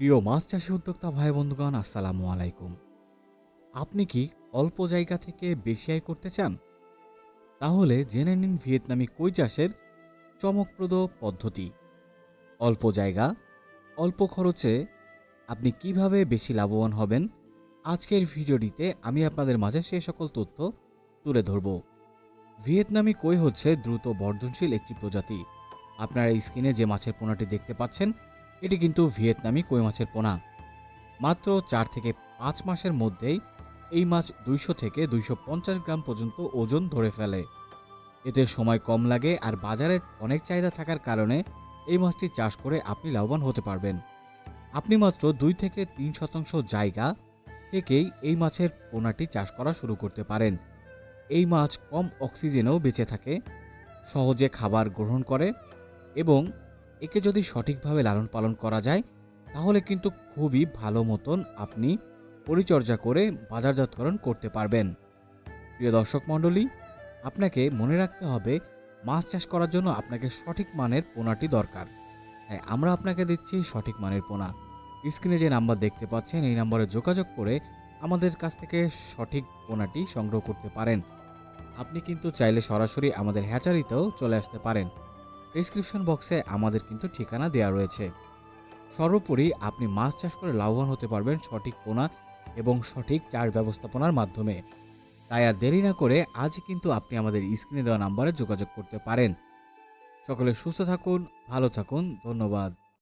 প্রিয় মাছ চাষি উদ্যোক্তা ভাই বন্ধুগণ, আসসালামু আলাইকুম। আপনি কি অল্প জায়গা থেকে বেশি আয় করতে চান? তাহলে জেনে নিন ভিয়েতনামি কই চাষের চমকপ্রদ পদ্ধতি। অল্প জায়গা, অল্প খরচে আপনি কীভাবে বেশি লাভবান হবেন? আজকের ভিডিওটিতে আমি আপনাদের মাঝে সে সকল তথ্য তুলে ধরব। ভিয়েতনামি কই হচ্ছে দ্রুত বর্ধনশীল একটি প্রজাতি। আপনারা স্ক্রিনে যে মাছের পোনাটি দেখতে পাচ্ছেন এটি কিন্তু ভিয়েতনামি কই মাছের পোনা। মাত্র চার থেকে পাঁচ মাসের মধ্যেই এই মাছ দুইশো থেকে দুইশো পঞ্চাশ গ্রাম পর্যন্ত ওজন ধরে ফেলে। এতে সময় কম লাগে আর বাজারে অনেক চাহিদা থাকার কারণে এই মাছটি চাষ করে আপনি লাভবান হতে পারবেন। আপনি মাত্র দুই থেকে তিন শতাংশ জায়গা থেকেই এই মাছের পোনাটি চাষ করা শুরু করতে পারেন। এই মাছ কম অক্সিজেনেও বেঁচে থাকে, সহজে খাবার গ্রহণ করে এবং একে যদি সঠিকভাবে লালন পালন করা যায়, তাহলে কিন্তু খুবই ভালো মতন আপনি পরিচর্যা করে বাজারজাতকরণ করতে পারবেন। প্রিয় দর্শক মণ্ডলী, আপনাকে মনে রাখতে হবে, মাছ চাষ করার জন্য আপনাকে সঠিক মানের পোনাটি দরকার। তাই আমরা আপনাকে দিচ্ছি সঠিক মানের পোনা। স্ক্রিনে যে নাম্বার দেখতে পাচ্ছেন, এই নাম্বারে যোগাযোগ করে আমাদের কাছ থেকে সঠিক পোনাটি সংগ্রহ করতে পারেন। আপনি কিন্তু চাইলে সরাসরি আমাদের হ্যাচারিতেও চলে আসতে পারেন। ডিসক্রিপশন বক্সে আমাদের কিন্তু ঠিকানা দেওয়া রয়েছে। সর্বোপরি আপনি মাছ চাষ করে লাভবান হতে পারবেন সঠিক পোনা এবং সঠিক চাষ ব্যবস্থাপনার মাধ্যমে। তাই আর দেরি না করে আজ কিন্তু আপনি আমাদের স্ক্রিনে দেওয়া নাম্বারে যোগাযোগ করতে পারেন। সকলে সুস্থ থাকুন, ভালো থাকুন, ধন্যবাদ।